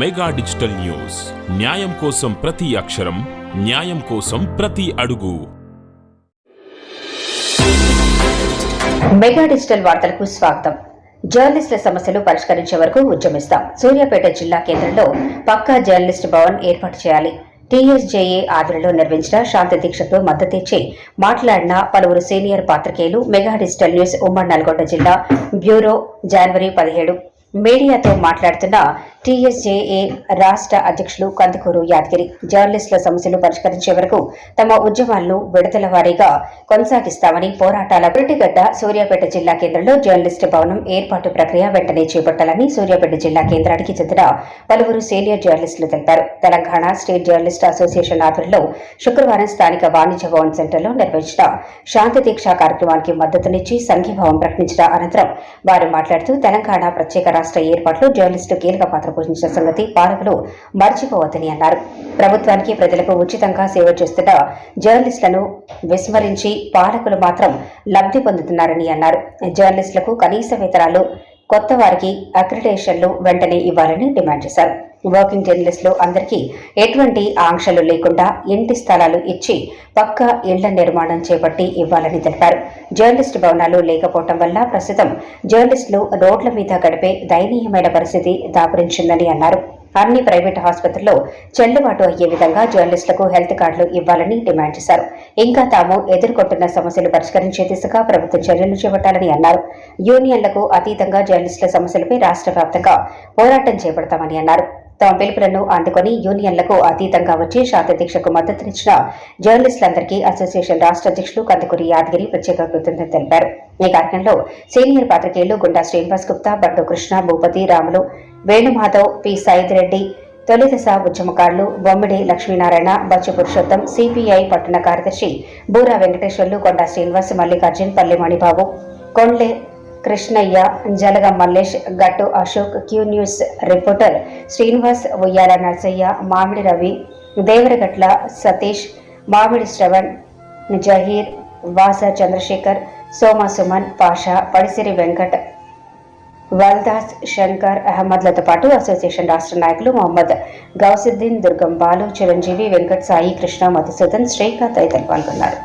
Mega digital news. న్యాయం కోసం ప్రతి అక్షరం న్యాయం కోసం ప్రతి అడుగు. మెగా డిజిటల్ వార్తలకు స్వాగతం. జర్నలిస్టుల సమస్యలు పరిష్కరించే వరకు ఉద్యమిస్తాం. సూర్యాపేట జిల్లా కేంద్రంలో పక్కా జర్నలిస్ట్ భవన్ ఏర్పాటు చేయాలి. టీఎస్జేఏ ఆధ్వర్యంలో నిర్వహించిన శాంతి దీక్షకు మద్దతిచ్చి మాట్లాడిన పలువురు సీనియర్ పాత్రికేయులు మెగా డిజిటల్ న్యూస్ ఉమ్మడి నల్గొండ జిల్లా బ్యూరో జనవరి పదిహేడు. మీడియాతో మాట్లాడుతున్న టీఎస్జేఏ రాష్ట్ర అధ్యక్షులు కందుకూరు యాదగిరి. జర్నలిస్టుల సమస్యలు పరిష్కరించే వరకు తమ ఉద్యమాలను విడతల వారీగా కొనసాగిస్తామని పోరాటాల పురిటిగడ్డ సూర్యాపేట జిల్లా కేంద్రంలో జర్నలిస్టు భవనం ఏర్పాటు ప్రక్రియ వెంటనే చేపట్టాలని సూర్యాపేట జిల్లా కేంద్రానికి చెందిన పలువురు సీనియర్ జర్నలిస్టులు తెలిపారు. తెలంగాణ స్టేట్ జర్నలిస్ట్ అసోసియేషన్ ఆధ్వర్యంలో శుక్రవారం స్థానిక వాణిజ్య భవన్ సెంటర్లో నిర్వహించిన శాంతి దీక్ష కార్యక్రమానికి మద్దతునిచ్చి సంఘీభావం ప్రకటించిన అనంతరం వారు మాట్లాడుతూ తెలంగాణ ప్రత్యేక రాష్ట్ర ఏర్పాట్లో జర్నలిస్టు కీలక పాత్ర పోషించిన సంగతి పాలకులు మర్చిపోవద్దని అన్నారు. ప్రభుత్వానికి ప్రజలకు ఉచితంగా సేవ చేస్తున్న జర్నలిస్టులను విస్మరించి పాలకులు మాత్రం లబ్ధి పొందుతున్నారని అన్నారు. జర్నలిస్టులకు కనీస వేతనాలు కొత్త వారికి అక్రిడేషన్లు వెంటనే ఇవ్వాలని డిమాండ్ చేశారు. వర్కింగ్ జర్నలిస్టులు అందరికీ ఎటువంటి ఆంక్షలు లేకుండా ఇంటి స్థలాలు ఇచ్చి పక్కా ఇళ్ళ నిర్మాణం చేపట్టి ఇవ్వాలని తెలిపారు. జర్నలిస్టు భవనాలు లేకపోవడం వల్ల ప్రస్తుతం జర్నలిస్టులు రోడ్ల మీద గడిపే దయనీయమైన పరిస్థితి దాపురించిందని అన్నారు. అన్ని ప్రైవేట్ ఆసుపత్రుల్లో చెల్లుబాటు అయ్యే విధంగా జర్నలిస్టులకు హెల్త్ కార్డులు ఇవ్వాలని డిమాండ్ చేశారు. ఇంకా తాము ఎదుర్కొంటున్న సమస్యలు పరిష్కరించే దిశగా ప్రభుత్వం చర్యలు చేపట్టాలని అన్నారు. యూనియన్లకు అతీతంగా జర్నలిస్టుల సమస్యలపై రాష్ట్ర వ్యాప్తంగా పోరాటం చేపడతామని అన్నారు. తమ పిలుపులను అందుకొని యూనియన్లకు అతీతంగా వచ్చి శాంతి దీక్షకు మద్దతునిచ్చిన జర్నలిస్టులందరికీ అసోసియేషన్ రాష్ట్ర అధ్యక్షులు కందుకూరి యాదగిరి ప్రత్యేక కృతజ్ఞతలు తెలిపారు. ఈ కార్యక్రమంలో సీనియర్ పాత్రికేయులు గుండా శ్రీనివాస్ గుప్తా బట్టు కృష్ణ భూపతి రాములు వేణుమాధవ్ పి. సైద్ తొలి తొలిదశ ఉద్యమకారులు బొమ్మిడి లక్ష్మీనారాయణ బచ్చు పురుషోత్తం సిపిఐ పట్టణ కార్యదర్శి బూరా వెంకటేశ్వర్లు కొండా శ్రీనివాస్ మల్లికార్జున్ పల్లె Manibabu Kondle Krishnaiah Jalaga Mallesh Gattu Ashok Q news reporter Srinivas Uyyala Narsaiah Mamidi Ravi Devaragatla Satish మామిడి శ్రవణ్ జహీర్ వాస చంద్రశేఖర్ సోమ సుమన్ పాషా పడిసిరి వెంకట్ వల్దాస్ శంకర్ అహ్మద్లతో పాటు అసోసియేషన్ రాష్ట్ర నాయకులు మొహమ్మద్ గౌసుద్దీన్ దుర్గం బాలు చిరంజీవి వెంకట్ సాయి కృష్ణ మధుసూదన్ శ్రీకాంత్ తదితరులు పాల్గొన్నారు.